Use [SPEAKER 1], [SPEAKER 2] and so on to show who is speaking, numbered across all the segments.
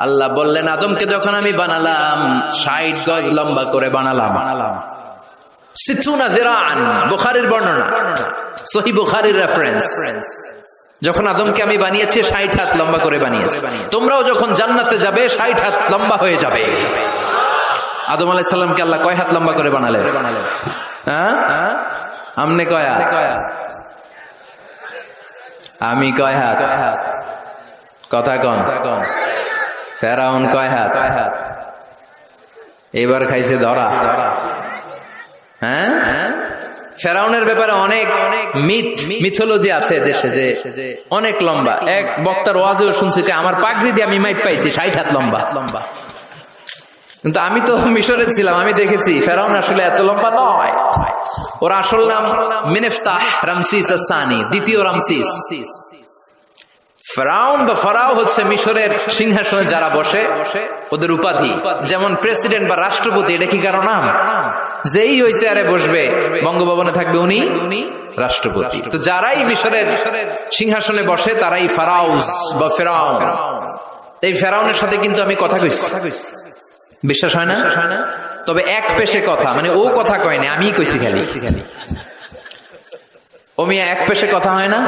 [SPEAKER 1] আল্লাহ বললেন আদমকে যখন আমি বানালাম ষাট গজ লম্বা করে বানালাম। বানালাম। সিথুনা বর্ণনা। সহি বুখারীর রেফারেন্স যখন আদমকে আমি বানিয়েছি ষাট হাত লম্বা করে বানিয়েছি। তোমরাও যখন জান্নাতে যাবে ষাট হাত লম্বা হয়ে যাবে। আদম আলাই সাল্লামকে আল্লাহ কয় হাত লম্বা করে বানালেন? হ্যাঁ হ্যাঁ? আমনে কয় আমি কয় হাত? কথা কন। ফেরাউন কয় হাত? কয় হাত এবার খাইছে ধরা। ধরা হ্যাঁ? হ্যাঁ ফেরাউনের ব্যাপারে অনেক অনেক মিথ মিথোলজি আছে দেশে যে অনেক লম্বা। এক বক্তার ওয়াজেও শুনছি যে আমার পাগড়ি দিয়ে আমি মাইট পাইছি, ষাট হাত লম্বা। লম্বা কিন্তু আমি তো মিশরে ছিলাম, আমি দেখেছি ফেরাউন আসলে এত লম্বা নয়। ওর আসল নাম মিনেফতাহ রামসিস সানি দ্বিতীয় রামসিস। ফেরাউন বা ফরাও হচ্ছে মিশরের সিংহাসনে যারা বসে বসে ওদের উপাধি। যেমন প্রেসিডেন্ট বা রাষ্ট্রপতি, এটা কি কারও নাম? যেই ওই চেয়ারে বসবে, বঙ্গভবনে থাকবে উনি উনি রাষ্ট্রপতি। তো যারাই মিশরের সিংহাসনে বসে, তারাই ফারাউজ বা ফেরাউন। এই ফেরাউনের সাথে কিন্তু আমি কথা কইছি। বিশ্বাস হয় না? না তবে এক পেশে কথা মানে ও কথা কয়নি আমি কইছি খালি খালি। ও মিয়া, এক পেশে কথা হয় না?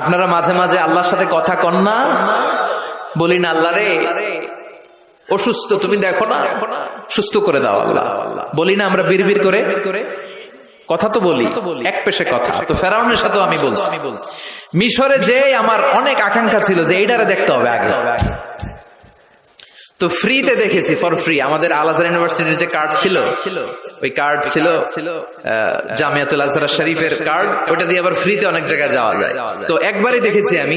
[SPEAKER 1] আপনারা মাঝে মাঝে আল্লাহর সাথে কথা কন না? বলি না, আল্লাহ রে, অসুস্থ, তুমি দেখো না, সুস্থ করে দাও আল্লাহ। বলি না, আমরা বিড়বির করে? কথা তো বলি, এক পেশে কথা। তো ফেরাউনের সাথেও আমি বলছি। মিশরে যে আমার অনেক আকাঙ্ক্ষা ছিল যে এইটারে দেখতে হবে আগে। তো ফ্রিতে দেখেছি ফর ফ্রি আমাদের আল আজহার ইউনিভার্সিটির যে কার্ড ছিল, ওই কার্ড ছিল জামিয়াতুল আজহার শরীফের কার্ড ওটা দিয়ে আবার ফ্রিতে অনেক জায়গায় যাওয়া যায়। তো একবারই দেখেছি আমি,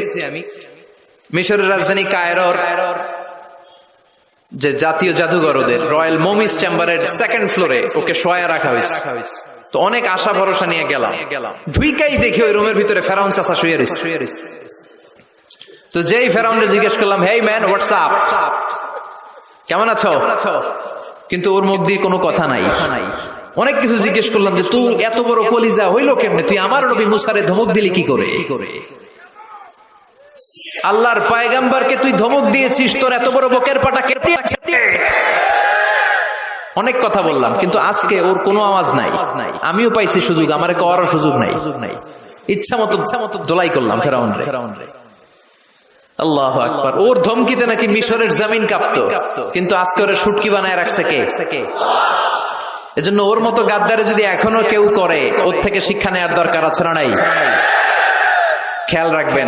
[SPEAKER 1] মিশরের রাজধানী কায়রর, যে জাতীয় জাদুঘর ওদের, রয়্যাল মোমিস চেম্বারের সেকেন্ড ফ্লোরে ওকে শোয়া রাখা হয়েছে তো অনেক আশা ভরসা নিয়ে গেলাম। গেলাম ঢুইকাই দেখি ওই রুমের ভিতরে ফেরাউন চাষা শুয়ে তো যেই ফেরাউনকে জিজ্ঞেস করলাম হেই ম্যান হোয়াটসঅ্যাপ কেমন আছো? কিন্তু ওর মুখ দিয়ে কোনো কথা নাই। অনেক কিছু জিজ্ঞেস করলাম যে, তুই এত বড় কলিজা হইল কেমনে? তুই আমার নবী মুসারে ধমক দিলি কি করে? কি করে আল্লাহর পায়গাম্বারকে তুই ধমক দিয়েছিস, তোর এত বড় বকের পাটা কেটে অনেক কথা বললাম, কিন্তু আজকে ওর কোনো আওয়াজ নাই। আমিও পাইছি সুযোগ আমার করার সুযোগ নাই। সুযোগ নাই ইচ্ছা মতো ইচ্ছা মতো দোলাই করলাম ফেরাউন ফেরাউন রে আল্লাহ আকবর। ওর ধমকিতে নাকি মিশরের জামিন কাঁপত। কিন্তু আজকে ওরা সুটকি বানায় রাখছে কে? এজন্য ওর মতো গাদ্দারে যদি এখনও কেউ করে ওর থেকে শিক্ষা নেওয়ার দরকার আছে না নাই? খেয়াল রাখবেন।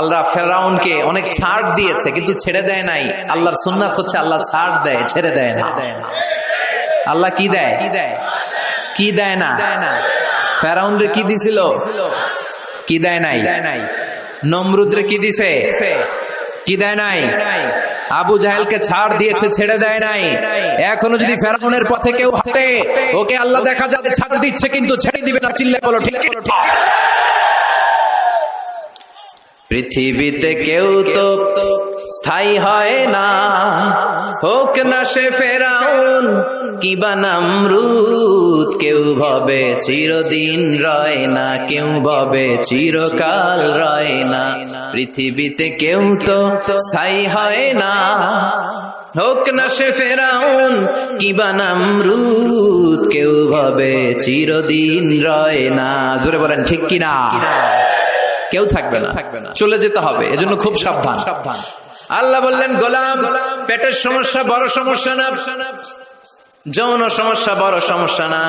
[SPEAKER 1] আল্লাহ ফেরাউনকে অনেক ছাড় দিয়েছে কিন্তু ছেড়ে দেয় নাই। আল্লাহর সুন্নাত হচ্ছে আল্লাহ ছাড় দেয় ছেড়ে দেয় না। আল্লাহ কি দেয়? কি দেয় কি দেয় না? ফেরাউন রে কি দিছিল? কি দেয় নাই নাই? নমরুদ্রে কি দিছে? কি দেয় নাই? আবু জাহেলকে ছাড় দিয়েছে, ছেড়ে দেয় নাই। এখনও যদি ফেরাউনের পথে কেউ হাঁটে, ওকে আল্লাহ দেখা যাবে, ছাড় দিচ্ছে, কিন্তু ছেড়ে দিবে না চিল্লে বলো, ঠিক পৃথিবীতে কেউ তো স্থায়ী হয় না। হোক না সে ফেরাউন কিবা নামরুদ, কেউ ভাবে চিরদিন রয় না, কেউ ভাবে চিরকাল রয় না। পৃথিবীতে কেউ তো স্থায়ী হয় না। হোক না সে ফেরাউন কিবা নামরুদ, কেউ ভাবে চিরদিন রয় না। জোরে বলেন, ঠিক কিনা? কেউ থাকবে না। থাকবে না চলে যেতে হবে, এজন্য খুব সাবধান সাবধান। আল্লাহ বললেন, গোলাম, পেটের সমস্যা বড় সমস্যা না? যৌন সমস্যা বড় সমস্যা না।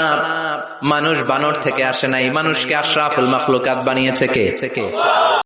[SPEAKER 1] মানুষ বানর থেকে আসে নাই। মানুষকে আশরাফুল মাফলুকাত বানিয়েছে কে?